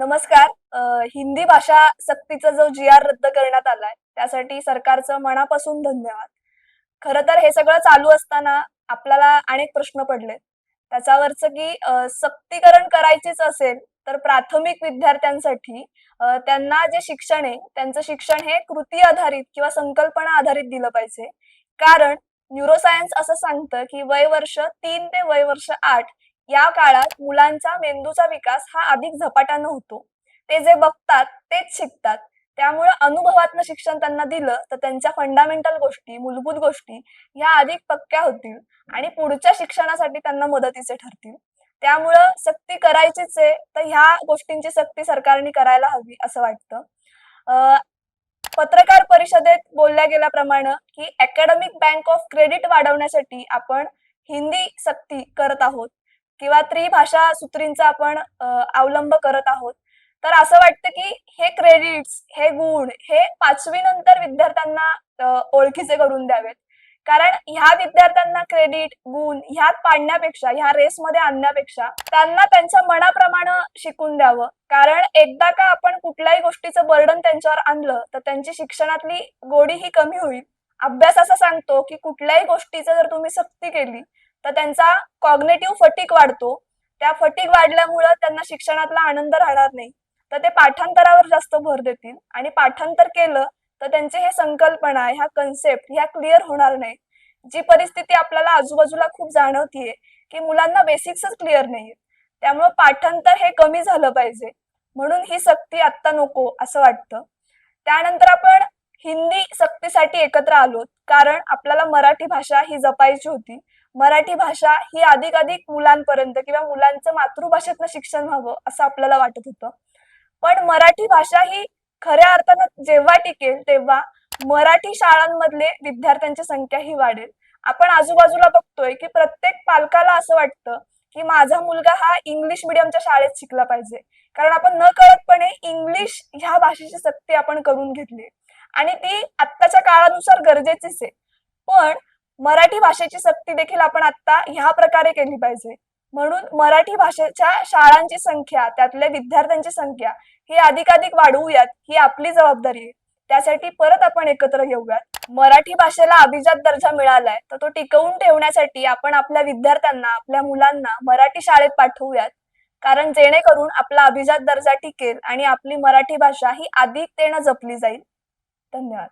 नमस्कार. हिंदी भाषा सक्तीचा जो जी आर रद्द करण्यात आलाय त्यासाठी सरकारचं मनापासून धन्यवाद. खरं तर हे सगळं चालू असताना आपल्याला अनेक प्रश्न पडले त्याच्यावरच की सक्तीकरण करायचीच असेल तर प्राथमिक विद्यार्थ्यांसाठी त्यांना जे शिक्षण आहे त्यांचं शिक्षण हे कृती आधारित किंवा संकल्पना आधारित दिलं पाहिजे. कारण न्यूरोसायन्स असं सांगतं की वय वर्ष तीन ते वय वर्ष आठ या काळात मुलांचा मेंदूचा विकास हा अधिक झपाट्यानं होतो. ते जे बघतात तेच शिकतात. त्यामुळे अनुभवातनं शिक्षण त्यांना दिलं तर त्यांच्या फंडामेंटल गोष्टी मूलभूत गोष्टी ह्या अधिक पक्क्या होतील आणि पुढच्या शिक्षणासाठी त्यांना मदतीचे ठरतील. त्यामुळं सक्ती करायचीच आहे तर ह्या गोष्टींची सक्ती सरकारने करायला हवी असं वाटतं. पत्रकार परिषदेत बोलल्या गेल्याप्रमाणे की अकॅडमिक बँक ऑफ क्रेडिट वाढवण्यासाठी आपण हिंदी सक्ती करत आहोत. किंवा त्रिभाषा सूत्रींचा आपण अवलंब करत आहोत. तर असं वाटतं की हे क्रेडिट्स हे गुण हे पाचवी नंतर विद्यार्थ्यांना ओळखीचे करून द्यावेत. कारण ह्या विद्यार्थ्यांना क्रेडिट गुण ह्यात पाडण्यापेक्षा ह्या रेसमध्ये आणण्यापेक्षा त्यांना त्यांच्या मनाप्रमाणे शिकून द्यावं. कारण एकदा का आपण कुठल्याही गोष्टीचं बर्डन त्यांच्यावर आणलं तर त्यांची शिक्षणातली गोडी ही कमी होईल. अभ्यास असा सांगतो की कुठल्याही गोष्टीचं जर तुम्ही सक्ती केली तर त्यांचा कॉग्नेटिव्ह फटीक वाढतो. त्या फटीक वाढल्यामुळं त्यांना शिक्षणातला आनंद राहणार नाही. तर ते पाठांतरावर जास्त भर देतील. आणि पाठांतर केलं तर त्यांचे हे संकल्पना ह्या कन्सेप्ट ह्या क्लिअर होणार नाही. जी परिस्थिती आपल्याला आजूबाजूला खूप जाणवतीये की मुलांना बेसिक्सच क्लिअर नाहीये त्यामुळं पाठांतर हे कमी झालं पाहिजे. म्हणून ही सक्ती आत्ता नको असं वाटतं. त्यानंतर आपण हिंदी सक्तीसाठी एकत्र आलो कारण आपल्याला मराठी भाषा ही जपायची होती. मराठी भाषा ही अधिक अधिक मुलांपर्यंत किंवा मुलांचं मातृभाषेतनं शिक्षण व्हावं असं आपल्याला वाटत होतं. पण मराठी भाषा ही खऱ्या अर्थानं जेव्हा टिकेल तेव्हा मराठी शाळांमधले विद्यार्थ्यांची संख्या ही वाढेल. आपण आजूबाजूला बघतोय की प्रत्येक पालकाला असं वाटतं की माझा मुलगा हा इंग्लिश मिडियमच्या शाळेत शिकला पाहिजे. कारण आपण न कळतपणे इंग्लिश ह्या भाषेची सक्ती आपण करून घेतली आणि ती आत्ताच्या काळानुसार गरजेचीच आहे. पण मराठी भाषेची सक्ती देखील आपण आता ह्या प्रकारे केली पाहिजे. म्हणून मराठी भाषेच्या शाळांची संख्या त्यातल्या विद्यार्थ्यांची संख्या ही अधिकाधिक वाढवूयात ही आपली जबाबदारी आहे. त्यासाठी परत आपण एकत्र येऊयात. मराठी भाषेला अभिजात दर्जा मिळालाय तर तो टिकवून ठेवण्यासाठी आपण आपल्या विद्यार्थ्यांना आपल्या मुलांना मराठी शाळेत पाठवूयात. कारण जेणेकरून आपला अभिजात दर्जा टिकेल आणि आपली मराठी भाषा ही अधिक तेनं जपली जाईल. धन्यवाद.